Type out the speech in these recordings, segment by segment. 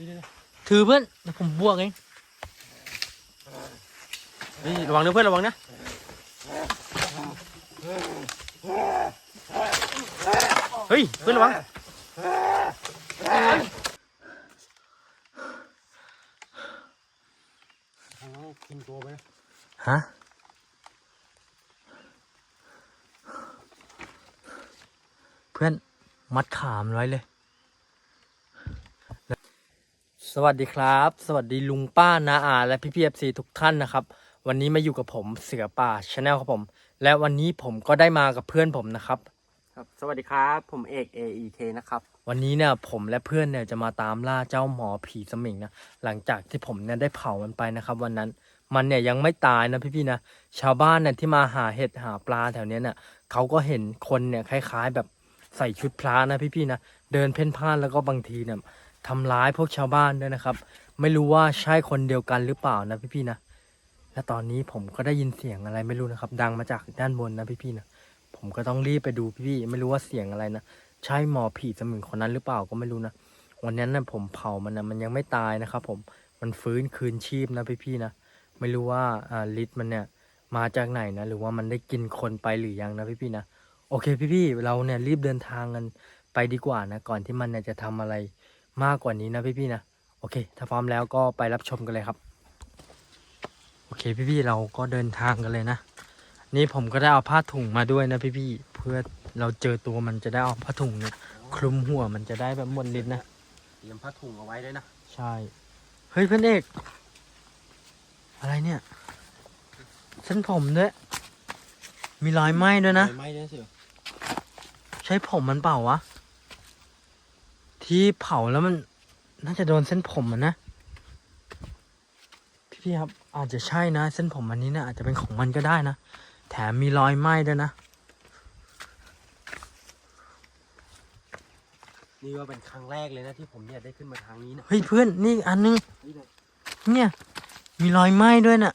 ฮ้ยเดี๋ยวถือเพื่อนเดี๋ยวผมบวกเองเฮ้ยระวังนะเพื่อนระวังนะเฮ้ยเพื่อนระวังทางนั้นกินตัวไปนะฮะเพื่อนมัดขามนไว้เลย ส วัสดีครับ สวัสดีลุงป้านาอา และพี่พีเอฟซีทุกท่านนะครับ วันนี้มาอยู่กับผมเสือป่าชาแนลครับผม และวันนี้ผมก็ได้มากับเพื่อนผมนะครับ ครับ สวัสดีครับ ผมเอก AEK นะครับ วันนี้เนี่ยผมและเพื่อนเนี่ยจะมาตามล่าเจ้าหมอผีสมิงนะหลังจากที่ผมเนี่ยได้เผามันไปนะครับ วันนั้นมันเนี่ยยังไม่ตายนะพี่ๆนะชาวบ้านเนี่ยที่มาหาเห็ดหาปลาแถวเนี้ยเนี่ยเขาก็เห็นคนเนี่ยคล้าย ๆ แบบใส่ชุดพระนะพี่ๆนะเดินเพ่นพ่านแล้วก็บางทีเนี่ย ทำร้ายพวกชาวบ้านด้วยนะครับ ไม่รู้ว่าใช่คนเดียวกันหรือเปล่านะพี่ๆนะ และตอนนี้ผมก็ได้ยินเสียงอะไรไม่รู้นะครับ ดังมาจากด้านบนนะพี่ๆนะ ผมก็ต้องรีบไปดูพี่ๆไม่รู้ว่าเสียงอะไรนะ ใช่หมอผีสมิงคนนั้นหรือเปล่าก็ไม่รู้นะ วันนั้นนะผมเผามันนะมันยังไม่ตายนะครับ ผม มันฟื้นคืนชีพนะพี่ๆนะ ไม่รู้ว่าอ่าฤทธิ์มันเนี่ยมาจากไหนนะ หรือว่ามันได้กินคนไปหรือยังนะพี่ๆนะ โอเคพี่ๆเราเนี่ยรีบเดินทางกันไปดีกว่านะ ก่อนที่มันเนี่ยจะทำอะไร มากกว่านี้นะพี่ๆนะโอเค ถ้าพร้อมแล้วก็ไปรับชมกันเลยครับ โอเคพี่ๆเราก็เดินทางกันเลยนะ นี่ผมก็ได้เอาผ้าถุงมาด้วยนะพี่ๆเพื่อเราเจอตัวมันจะได้เอาผ้าถุงเนี่ยคลุมหัวมันจะได้แบบหมดฤทธิ์นะเตรียมผ้าถุงเอาไว้ด้วยนะใช่เฮ้ยเพื่อนเอกอะไรเนี่ยเส้นผมด้วยมีรอยไหม้ด้วยนะไฟไหม้ด้วยเสือใช้ผมมันเปล่าวะ ที่เผาแล้วมันน่าจะโดนเส้นผมมันนะ พี่ๆครับ อาจจะใช่นะ เส้นผมอันนี้เนี่ยอาจจะเป็นของมันก็ได้นะ แถมมีรอยไหม้ด้วยนะ นี่ก็เป็นครั้งแรกเลยนะที่ผมเนี่ยได้ขึ้นมาทางนี้นะเฮ้ยเพื่อนนี่อีกอันนึงเฮ้ยเนี่ยเนี่ย มีรอยไหม้ด้วยน่ะ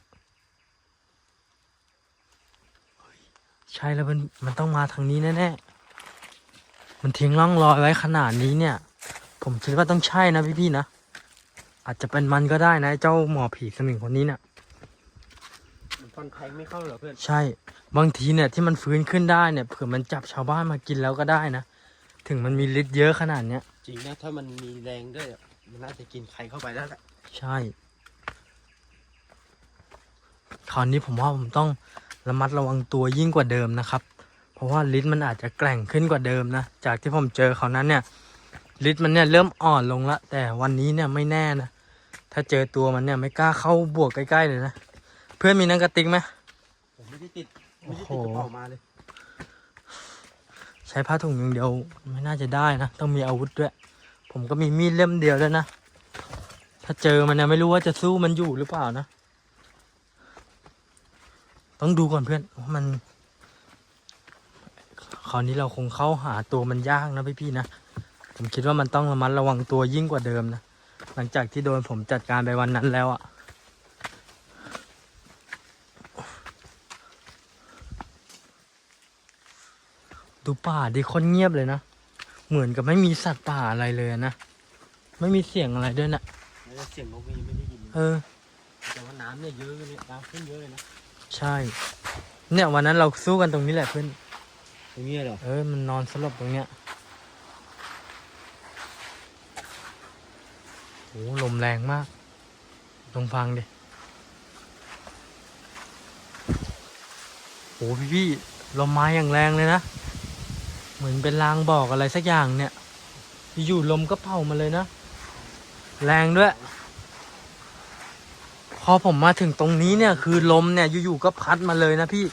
เฮ้ยใช่แล้วมันมันต้องมาทางนี้แน่ๆ มันทิ้งร่องรอยไว้ขนาดนี้เนี่ย ผมคิดว่าต้องใช่นะพี่ๆนะ อาจจะเป็นมันก็ได้นะไอ้เจ้าหมอผีสมิงคนนี้เนี่ยมันฟันแทงไม่เข้าเหรอเพื่อน ใช่ บางทีเนี่ยที่มันฟื้นขึ้นได้เนี่ยเผื่อมันจับชาวบ้านมากินแล้วก็ได้นะ ถึงมันมีฤทธิ์เยอะขนาดเนี้ย จริงนะถ้ามันมีแรงด้วยอะมันน่าจะกินใครเข้าไปแล้วแหละใช่ คราวนี้ผมว่าผมต้องระมัดระวังตัวยิ่งกว่าเดิมนะครับ เพราะว่าฤทธิ์มันอาจจะแกร่งขึ้นกว่าเดิมนะ จากที่ผมเจอเขานั้นเนี่ย ฤทธิ์มันเนี่ยเริ่มอ่อนลงละแต่วันนี้เนี่ยไม่แน่นะ ถ้าเจอตัวมันเนี่ยไม่กล้าเข้าบวกใกล้ๆเลยนะ เพื่อนมีหนังกระติกไหมผมไม่ได้ติดโอ้ไม่ได้โหติดกระเป๋ามาเลย ใช้ผ้าถุงอย่างเดียวไม่น่าจะได้นะ ต้องมีอาวุธด้วย ผมก็มีมีดเล่มเดียวด้วยนะ ถ้าเจอมันเนี่ยไม่รู้ว่าจะสู้มันอยู่หรือเปล่านะ ต้องดูก่อนเพื่อนว่ามัน คราวนี้เราคงเข้าหาตัวมันยากนะพี่ๆนะ ผมคิดว่ามันต้องระมัดระวังตัวยิ่งกว่าเดิมนะ หลังจากที่โดนผมจัดการไปวันนั้นแล้วอะดูป่าดีคนเงียบเลยนะ เหมือนกับไม่มีสัตว์ป่าอะไรเลยนะ ไม่มีเสียงอะไรด้วยนะแล้วเสียงนกยังไม่ได้ยินเออ แต่ว่าน้ำเนี่ยเยอะเลยน้ำขึ้นเยอะเลยนะ ใช่ เนี่ยวันนั้นเราสู้กันตรงนี้แหละเพื่อนตรงนี้เหรอ เออมันนอนสลบตรงเนี้ย โหลมแรงมากลองฟังดิโหพี่พี่ๆลมมาอย่างแรงเลยนะ เหมือนเป็นลางบอกอะไรสักอย่างเนี่ย อยู่ลมก็เป่ามาเลยนะ แรงด้วย พอผมมาถึงตรงนี้เนี่ย คือลมเนี่ยอยู่ๆก็พัดมาเลยนะพี่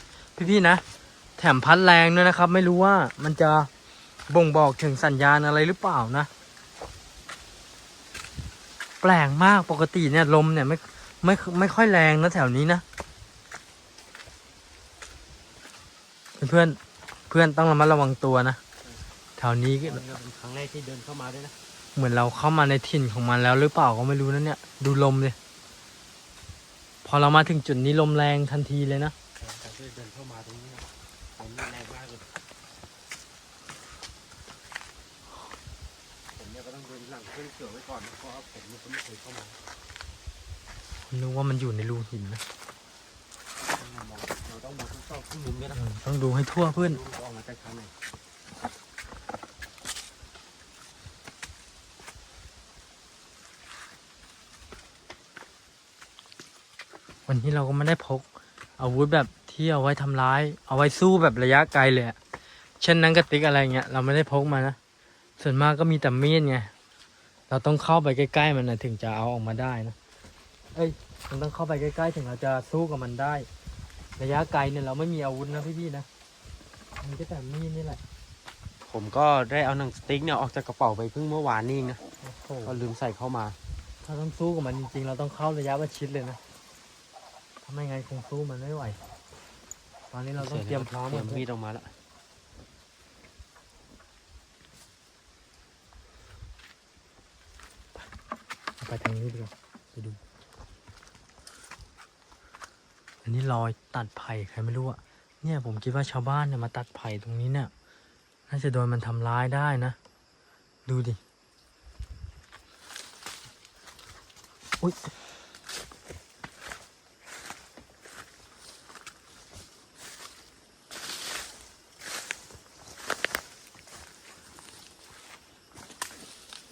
พี่ๆนะ แถมพัดแรงด้วยนะครับ ไม่รู้ว่ามันจะบ่งบอกถึงสัญญาณอะไรหรือเปล่านะ แปลกมากปกติเนี่ยลมเนี่ยไม่ไม่ไม่ค่อยแรงนะแถวนี้นะ เพื่อนเพื่อนต้องระมัดระวังตัวนะ แถวนี้ก็มันก็เป็นครั้งแรกที่เดินเข้ามาด้วยนะเหมือนเราเข้ามาในถิ่นของมันแล้วหรือเปล่าก็ไม่รู้นะเนี่ย ดูลมเลยพอเรามาถึงจุดนี้ลมแรงทันทีเลยนะแต่ที่เดินเข้ามาตรงนี้นะผมนี่แรงมากเลย ผมเนี่ยก็ต้องเดินหลังขึ้นผื่อไว้ก่อนนะเพราะว่าผมเนี่ยก็ไม่เคยเข้ามานึกว่ามันอยู่ในรูหินนะต้องมามองเราต้องมองทุกซอกทุกมุมด้วยนะอืมต้องดูให้ทั่วเพื่อนดูมันจะออกมาจากทางไหนวันนี้เราก็ไม่ได้พก อาวุธแบบที่เอาไว้ทำร้าย เอาไว้สู้แบบระยะไกลเลยอะเช่นหนังกระติกอะไรเงี้ยเราไม่ได้พกมานะส่วนมากก็มีแต่มีดไง เราต้องเข้าไปใกล้ๆมันนะถึงจะเอาออกมาได้นะ เอ้ยมันต้องเข้าไปใกล้ๆ ถึงเราจะสู้กับมันได้ ระยะไกลเนี่ยเราไม่มีอาวุธนะพี่ๆนะมีก็แต่มีดนี่แหละ ผมก็ได้เอาหนังสติ๊กเนี่ยออกจากกระเป๋าไปเพิ่งเมื่อวานนี่เองนะโอ้โหก็ลืมใส่เข้ามา ถ้าต้องสู้กับมันจริงๆ เราต้องเข้าระยะประชิดเลยนะถ้าไม่งั้นคงสู้มันไม่ไหว ตอนนี้เราต้องเตรียมพร้อมเตรีกัยนมมีดออกมาแล้ว ไปทางนี้ดีกว่าไปดู อันนี้รอยตัดไผ่ใครไม่รู้อะเนี่ยผมคิดว่าชาวบ้านเนี่ยมาตัดไผ่ตรงนี้เนี่ยน่าจะโดนมันทำร้ายได้นะ ดูดิ อุ้ย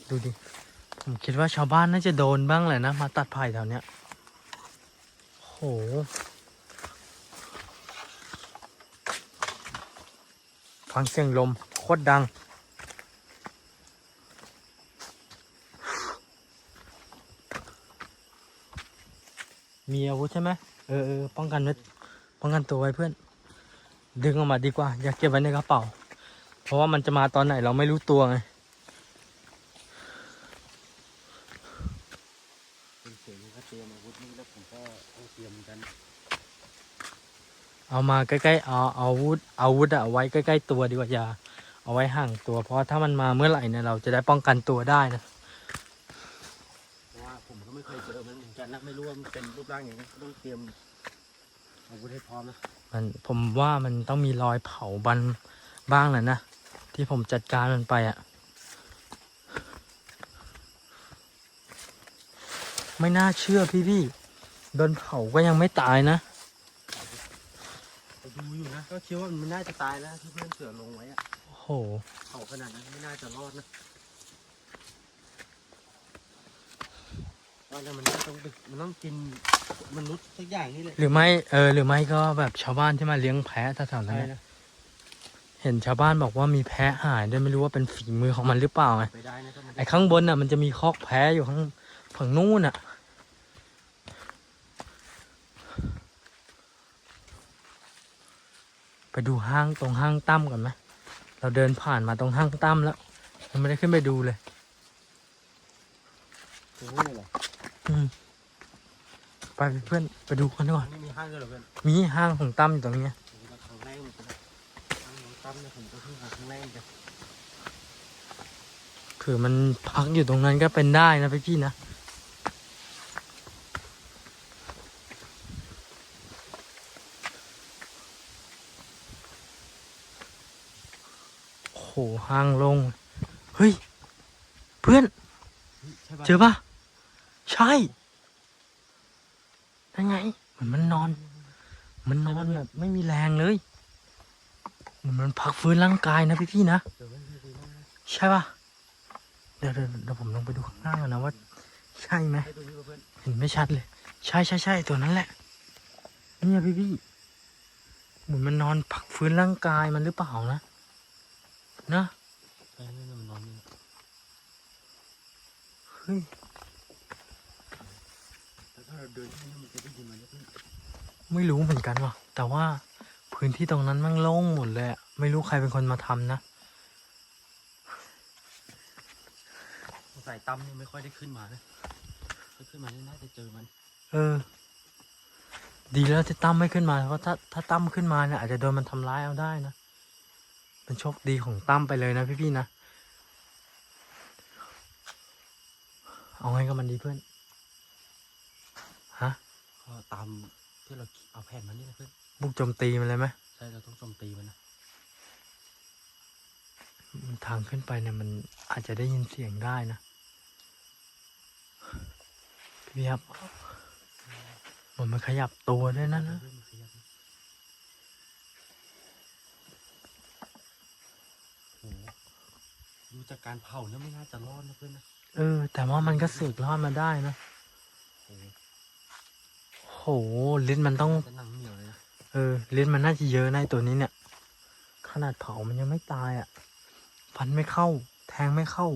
ดูดิ ผมคิดว่าชาวบ้านน่าจะโดนบ้างแหละนะ มาตัดไผ่แถวเนี้ยโห ฟังเสียงลม โคตรดัง มีอาวุธใช่ไหมเออเออป้องกันไว้ป้องกันตัวไว้เพื่อน ดึงออกมาดีกว่า อย่าเก็บไว้ในกระเป๋า เพราะว่ามันจะมาตอนไหนเราไม่รู้ตัวไง เป็นเสียงก็เตรียมอาวุธนี่แล้วผมก็ต้องเตรียมเหมือนกัน เอามาใกล้ๆเอาเอาอาวุธอาวุธอะเอาไว้ใกล้ ๆ ตัวดีกว่าอย่าเอาไว้ห่างตัว เพราะถ้ามันมาเมื่อไหร่เนี่ยเราจะได้ป้องกันตัวได้นะเพราะว่าผมก็ไม่เคยเจอมันเหมือนกันนะไม่รู้ว่ามันเป็นรูปร่างอย่างไรก็ต้องเตรียมอาวุธให้พร้อมนะมันผมว่ามันต้องมีรอยเผาบันบ้างแหละนะที่ผมจัดการมันไปอะไม่น่าเชื่อพี่พี่ๆโดนเผาก็ยังไม่ตายนะไปดูอยู่นะ ก็คิดว่ามันน่าจะตายแล้วที่เพื่อนเสือลงไว้อะโอ้โหเผาขนาดนั้นไม่น่าจะรอดนะว่าแต่มันน่าต้องไปมันต้องกินมนุษย์สักอย่างนี่แหละหรือไม่เออหรือไม่ก็แบบชาวบ้านที่มาเลี้ยงแพะแถวๆนั้นใช่นะ นะเห็นชาวบ้านบอกว่ามีแพะหายด้วยไม่รู้ว่าเป็นฝีมือของมันหรือเปล่าไงไปได้นะถ้ามันไอ้ข้างบนน่ะมันจะมีคอกแพะอยู่ข้างฝั่งนู้นน่ะ ไปดูห้างตรงห้างตั้มก่อนไหมเราเดินผ่านมาตรงห้างตั้มแล้วยังไม่ได้ขึ้นไปดูเลยตรงนู้นเลยเหรออืมไปเพื่อนไปดูกันดีกว่อนไม่มีห้างเลยเหรอเพื่อนมีห้างของตั้มอยู่ตรงเนี้ยผมก็ครั้งแรกเหมือนกันนะห้างน้องตั้มเนี่ยผมก็เพิ่งมาครั้งแรกเหมือนกันคือมันพักอยู่ตรงนั้นก็เป็นได้นะพี่พี่ๆนะ โอ้โหห้างลง เฮ้ย เพื่อนใช่ปะเจอปะใช่นั่นไง เหมือนมันนอน มันนอนแบบไม่มีแรงเลย เหมือนมันพักฟื้นร่างกายนะพี่พี่ๆนะเดี๋ยวมันมีดูนะ ใช่ปะเดี๋ยวเดี๋ยวเดี๋ยวผมลองไปดูข้างหน้าก่อนนะว่า ใช่ไหมให้ดูนี่ปะเพื่อนเห็นไม่ชัดเลย ใช่ใช่ใช่ตัวนั้นแหละ เนี่ยพี่พี่เหมือนมันนอนพักฟื้นร่างกายมันหรือเปล่านะ นะใช่นี่มันนอนนี่เฮ้ยแล้วถ้าเราเดินที่นี่มันจะได้ยินมันนะเพื่อนไม่รู้เหมือนกันว่ะ แต่ว่าพื้นที่ตรงนั้นมันโล่งหมดเลยอะไม่รู้ใครเป็นคนมาทำนะสงสัยตั้มนี่ไม่ค่อยได้ขึ้นมานะถ้าขึ้นมานี่น่าจะเจอมัน เออ ดีแล้วที่ตั้มไม่ขึ้นมา เพราะถ้าถ้าตั้มขึ้นมาเนี่ยอาจจะโดนมันทำร้ายเอาได้นะ เป็นโชคดีของตั้มไปเลยนะพี่ๆนะ เอาไงกับมันดีเพื่อน ฮะ ก็ตามที่เราเอาแผ่นมันนี่นะเพื่อน บุกโจมตีมันเลยไหมใช่เราต้องโจมตีมันนะมันทางขึ้นไปเนี่ยมันอาจจะได้ยินเสียงได้นะ พี่ครับ มันมันขยับตัวด้วยนะนะ โอ้โหดู จากการเผาเนี่ยไม่น่าจะรอดนะเพื่อนนะเออ แต่ว่ามันก็เสือกรอดมาได้นะโอ้โหโหลิ้นมันต้องจะหนังเหนียวเลยนะเออลิ้นมันน่าจะเยอะในะไอ้ตัวนี้เนี่ย ขนาดเผามันยังไม่ตายอะฟันไม่เข้า แทงไม่เข้า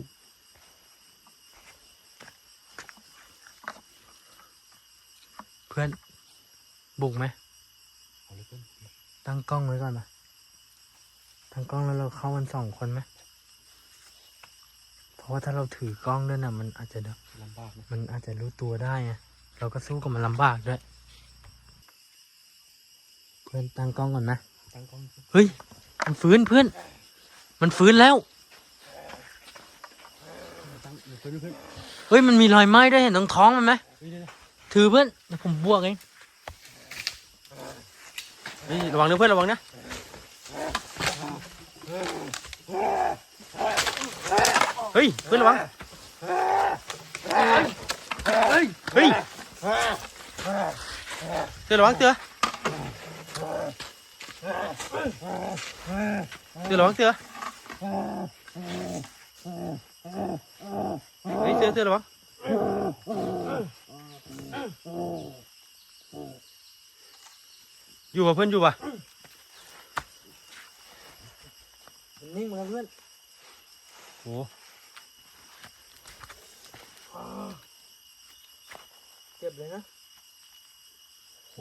เพื่อนบุกไหมเอาเลยเพื่อนตั้งกล้องไว้ก่อนนะตั้งกล้องแล้วเราเข้ามันสองคนไหมเพ ราะว่าถ้าเราถือกล้องด้วยนะมันอาจจะเดลำบากนะมันอาจจะรู้ตัวได้ไงเราก็สู้กับมันลำบากด้วย เพื่อนตั้งกล้องก่อนนะตั้งกล้องเพื่อนเฮ้ย มันฟื้นเพื่อน มันฟื้นแล้วตั้งเพื่อนเพื่อนเฮ้ยมันมีรอยไหม้ด้วยเห็นตรงท้องมันไหมเฮ้ยเดี๋ยวถือเพื่อนเดี๋ยวผมบวกเองเฮ้ยระวังนะเพื่อนระวังนะ เฮ้ยเพื่อนระวังเฮ้ยเฮ้ยเตือระวังเตือเตือระวังเตือเฮ้ยเตือเตือระวังอยู่ป่ะเพื่อนอยู่ป่ะมันนิ่งมาแล้วเพื่อนโอ้ เจ็บเลยนะโห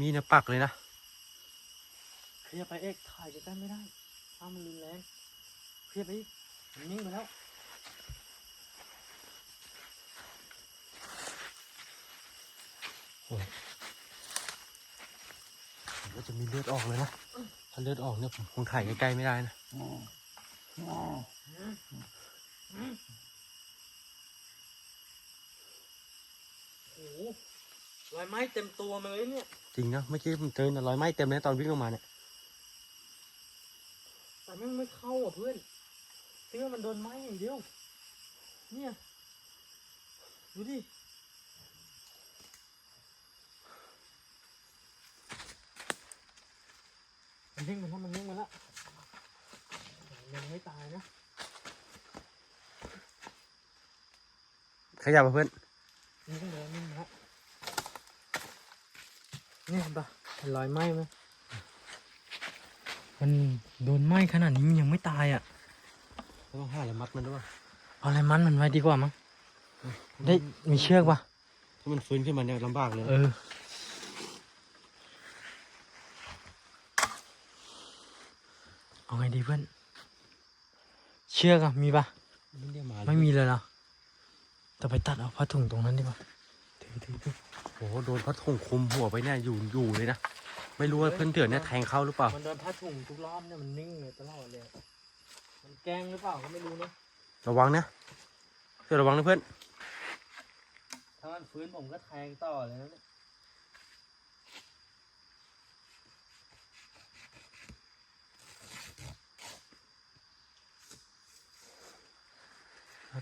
มีเนะปักเลยนะเคลียร์ไปเอกถ่ายใกล้ๆไม่ได้ถ้ามันรุนแรงเคลียร์ไปอีกมันนิ่งไปแล้วก็จะมีเลือดออกเลยนะ ถ้าเลือดออกเนี่ยผมคงถ่ายใกล้ๆไม่ได้นะ โอ้โห รอยไหม้เต็มตัวมาเลยเนี่ย จริงนะเมื่อกี้ผมเจอนะรอยไหม้เต็มเลยตอนวิ่งลงมาเนี่ยแต่แม่งไม่เข้าอะเพื่อนคิดว่ามันโดนไหม้อย่างเดียว เนี่ย ดูดิมันนิ่งมันแล้วมันนิ่งมันแล้วยังไม่ตายนะ ขยับมาเพื่อนนิ่งแล้วนิ่งแล้วเนี่ยเห็นปะเห็น รอยไหม้ไหมมันโดนไหม้ขนาดนี้มันยังไม่ตายอะต้องหาอะไรมัดมันด้วยเอาอะไรมันมันไว้ดีกว่ามั้งได้มีเชือกปะถ้ามันฟื้นขึ้นมาเนี่ยลำบากเลยเออเอาไงดีเพื่อนเชือกอะมีปะไม่ได้มาไม่มีเลยเหรอแต่ไปตัดเอาผ้าถุงตรงนั้นดีกว่าถือถือถือ โอ้โหโดนพัดถงคลุมหัวไปเนี่ยอยู่อยู่เลยนะ ไม่รู้ว่าเพื่อนเถื่อนเนี่ยแทงเข้าหรือเปล่า มันโดนผ้าถุงทุกรอบเนี่ยมันนิ่งเลยตลอดเลย มันแกล้งหรือเปล่าก็ไม่รู้นะ ระวังนะเพื่อนระวังนะเพื่อน ถ้ามันฟื้นผมก็แทงต่อเลยนะเนี่ย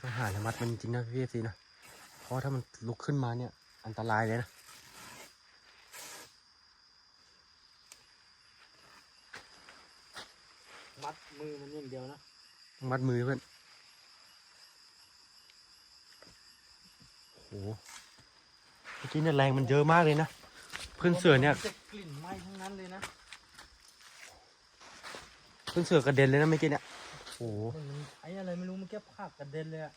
ต้องหาอะไรมัดมันจริงๆนะพี่เอฟซีนะ เพราะว่าถ้ามันลุกขึ้นมาเนี่ย อันตรายเลยนะมัดมือมันอย่างเดียวนะต้องมัดมือเพื่อนโอ้โหเมื่อกี้เนี่ยแรงมันเยอะมากเลยนะ เพื่อนเสือเนี่ยจะกลิ่นไหม้ทั้งนั้นเลยนะเพื่อนเสือกระเด็นเลยนะเมื่อกี้เนี่ยโอ้โหมันไอ้อะไรไม่รู้มันแก้ผักกระเด็นเลยอะ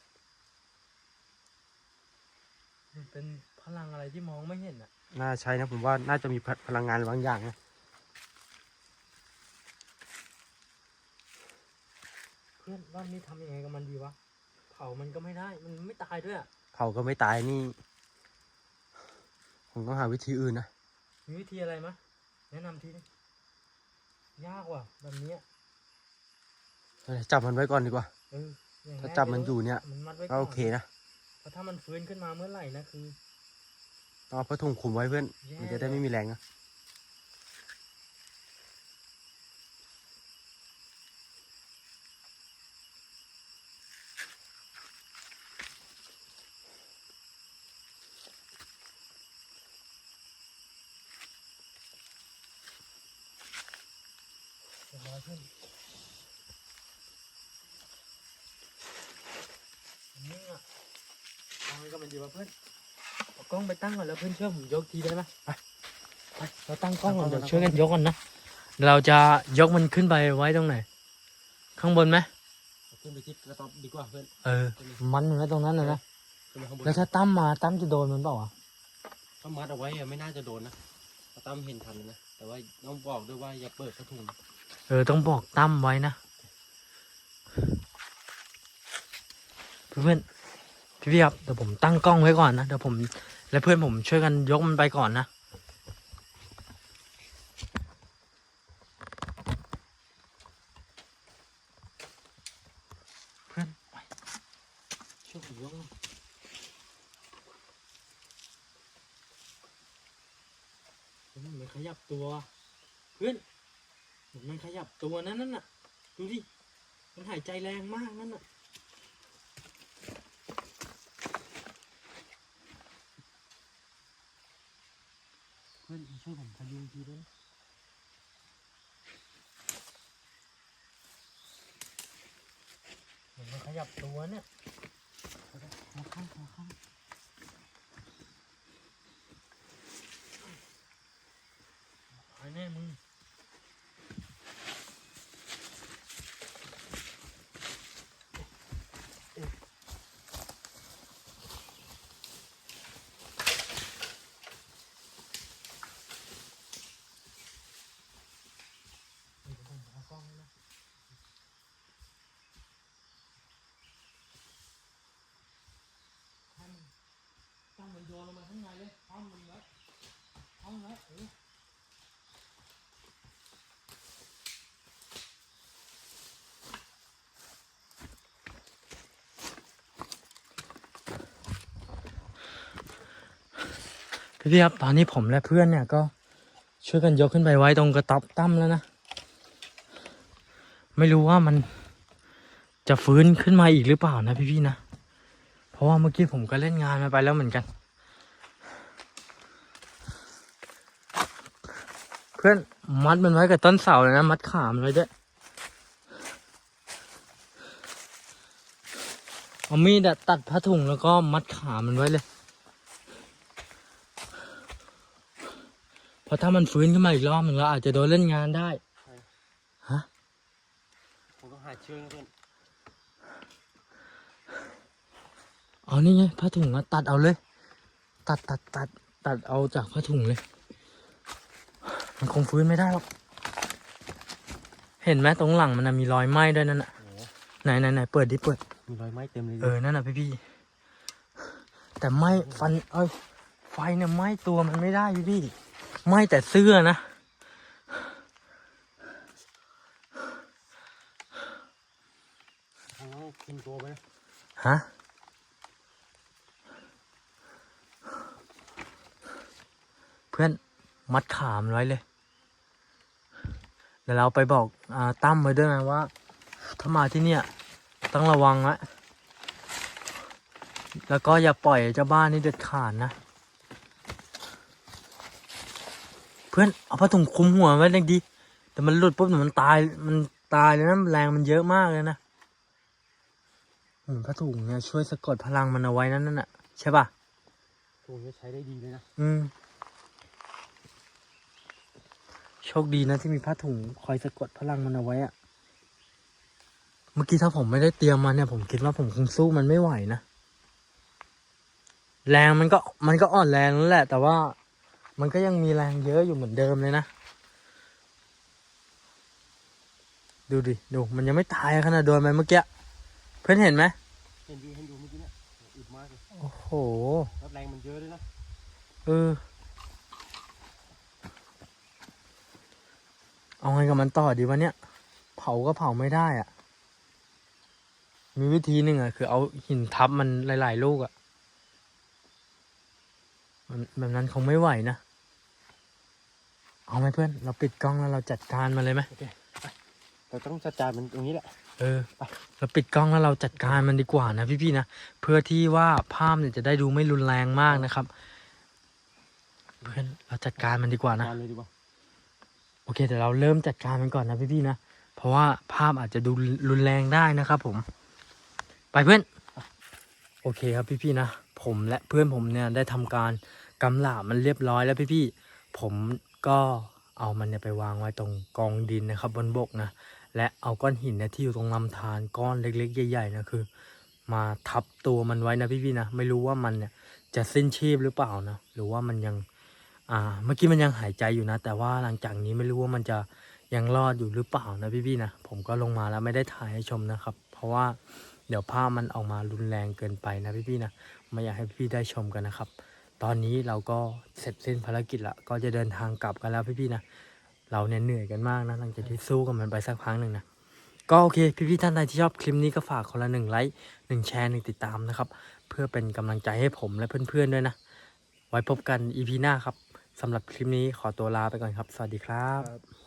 มันเป็น พลังอะไรที่มองไม่เห็นอะน่าใช้นะผมว่าน่าจะมีพลังงานบางอย่างนะเพื่อนรอบนี้ทำยังไงกับมันดีวะ เผามันก็ไม่ได้ มันไม่ตายด้วยอะเผาก็ไม่ตายนี่ผมต้องหาวิธีอื่นนะ มีวิธีอะไรมะ แนะนำทีนึงยากว่ะแบบเนี้ยเออจับมันไว้ก่อนดีกว่า เอออย่างถ้าแรกจับมันลอยู่เนี่ยมันมัดไว้ก็โอเคนะ เพราะถ้ามันฟื้นขึ้นมาเมื่อไหร่นะคือ ต้องเอาผ้าถุงคุมไว้เพื่อน มันจะได้ไม่มีแรงอะเนี่อะทำให้ก็มันดีว่าเพื่อน กล้องไปตั้งก่อนแล้วเพื่อนช่วยผมยกทีได้ไหมไปไปเราตั้งกล้องก่อนเดี๋ยวช่วยกันยกก่อนนะเราจะยกมันขึ้นไปไว้ตรงไหน ข้างบนไหมเอาขึ้นไปที่กระต๊อบดีกว่าเพื่อนเออ มันไว้ตรงนั้นเลยนะขึ้นไปข้างบนแล้วถ้าตั้มมาตั้มจะโดนมันเปล่าวะถ้ามัดเอาไว้อะไม่น่าจะโดนนะถ้าตั้มเห็นทันนะแต่ว่าต้องบอกด้วยว่าอย่าเปิดกระถุงเออต้องบอกตั้มไว้นะเพื่อนๆพี่ๆครับเดี๋ยวผมตั้งกล้องไว้ก่อนนะเดี๋ยวผม และเพื่อนผมช่วยกันยกมันไปก่อนนะ เพื่อนไปช่วยผมยกหน่อยเฮ้ยมันไม่ขยับตัว เพื่อนมันขยับตัวนั้นนั่นน่ะ ดูดิ มันหายใจแรงมากนั่นน่ะ เพื่อนช่ว ยุงทีนั้นมันขยับตัวเนี่ยมาข้างมาข้างหายแน่มึง เดี๋ยวผมเอากล้องให้นะท่านตั้งมัน โยนลงมาข้างในเลยห้องมันไว้ห้องไว้เออพี่ครับ ตอนนี้ผมและเพื่อนเนี่ยก็ช่วยกันยกขึ้นไปไว้ตรงกระต๊อบตั้มแล้วนะ ไม่รู้ว่ามันจะฟื้นขึ้นมาอีกหรือเปล่านะพี่ๆนะ เพราะว่าเมื่อกี้ผมก็เล่นงานมาไปแล้วเหมือนกัน พื่อนมัดมันไว้กับต้นเสาเลยนะ มัดขามันไว้ด้วยเอามีดอะตัดผ้าถุงแล้วก็มัดขามันไว้เลยเพราะถ้ามันฟื้นขึ้นมาอีกรอบหนึ่งเราอาจจะโดนเล่นงานได้ฮะผมต้องหาเชือกนะเพื่อนอ๋อนี่ไงผ้าถุงอะตัดเอาเลย ตัดตัดตัดตัดเอาจากผ้าถุงเลย มันคงฟื้นไม่ได้หรอก เห็นไหมตรงหลังมันนะมีรอยไหม้ด้วยนั่นน่ะโอ้โหไหนไหนไหนเปิดดิเปิด มีรอยไหม้เต็มเลยเออ นั่นน่ะพี่พี่ แต่ไหม้ฟัน เอ้ย ไฟเนี่ยไหม้ตัวมันไม่ได้พี่พี่ไหม้แต่เสื้อนะทางนั้นกินตัวไปนะฮะเพื่อนมัดขามนไว้เลยเดี๋ยวเราไปบอกอาตั้มไว้ด้วยนะว่า ถ้ามาที่เนี่ยต้องระวังนะแล้วก็อย่าปล่อยเจ้าบ้านนี่เด็ดขาดนะ เพื่อนเอาผ้าถุงคลุมหัวไว้ยังดีแต่มันหลุดปุ๊บเดี๋ยวมันตายมันตายเลยนะแรงมันเยอะมากเลยนะเหมือนผ้าถุงเนี่ยช่วยสะกดพลังมันเอาไว้นั่นน่ะใช่ป่ะตัวนี้ใช้ได้ดีเลยนะ อืม โชคดีนะที่มีผ้าถุงคอยสะกดพลังมันเอาไว้อะเมื่อกี้ถ้าผมไม่ได้เตรียมมาเนี่ย ผมคิดว่าผมคงสู้มันไม่ไหวนะ แรงมันก็มันก็อ่อนแรงแล้วแหละ แต่ว่ามันก็ยังมีแรงเยอะอยู่เหมือนเดิมเลยนะ ดูดิ ดู มันยังไม่ตายขนาดโดนไปเมื่อกี้ เพื่อนเห็นไหมเห็นดูเห็นดูเมื่อกี้เนี่ยอึดมากเลย โอ้โหแล้วแรงมันเยอะด้วยนะ เออ เอาไงกับมันต่อดีวะเนี่ย เผาก็เผาไม่ได้อะมีวิธีหนึ่งอะคือเอาหินทับมันหลาย ๆ ลูกอะมันแบบนั้นคงไม่ไหวนะ เอาไหมเพื่อน เราปิดกล้องแล้วเราจัดการมันเลยไหมเราต้องจัดการมันตรงนี้แหละ เออ เราปิดกล้องแล้วเราจัดการมันดีกว่านะพี่ๆนะ เพื่อที่ว่าภาพเนี่ยจะได้ดูไม่รุนแรงมากนะครับ เพื่อนเราจัดการมันดีกว่านะการ เลยดีกว่าโอเคเดี๋ยวเราเริ่มจัดการมันก่อนนะพี่ๆนะ เพราะว่าภาพอาจจะดูรุนแรงได้นะครับผม ไปเพื่อน โอเคครับพี่ๆนะ ผมและเพื่อนผมเนี่ยได้ทำการกำหลาบมันเรียบร้อยแล้วพี่ๆ ผมก็เอามันเนี่ยไปวางไว้ตรงกองดินนะครับบนบกนะ และเอาก้อนหินเนี่ยที่อยู่ตรงลำธารก้อนเล็กๆ ใหญ่ๆนะคือ มาทับตัวมันไว้นะพี่ๆนะ ไม่รู้ว่ามันเนี่ยจะสิ้นชีพหรือเปล่านะ หรือว่ามันยัง อ่า เมื่อกี้มันยังหายใจอยู่นะ แต่ว่าหลังจากนี้ไม่รู้ว่ามันจะยังรอดอยู่หรือเปล่านะพี่ๆนะ ผมก็ลงมาแล้วไม่ได้ถ่ายให้ชมนะครับ เพราะว่าเดี๋ยวภาพมันออกมารุนแรงเกินไปนะพี่ๆนะ ไม่อยากให้พี่ได้ชมกันนะครับ ตอนนี้เราก็เสร็จสิ้นภารกิจละก็จะเดินทางกลับกันแล้วพี่ๆนะ เราเนี่ยเหนื่อยกันมากนะหลังจากที่สู้กับมันไปสักพักหนึ่งนะก็โอเค พี่ๆท่านใดที่ชอบคลิปนี้ก็ฝากคนละหนึ่งไลค์หนึ่งแชร์หนึ่งติดตามนะครับ เพื่อเป็นกำลังใจให้ผมและเพื่อนๆด้วยนะ ไว้พบกัน EP หน้าครับ สำหรับคลิปนี้ขอตัวลาไปก่อนครับ สวัสดีครับ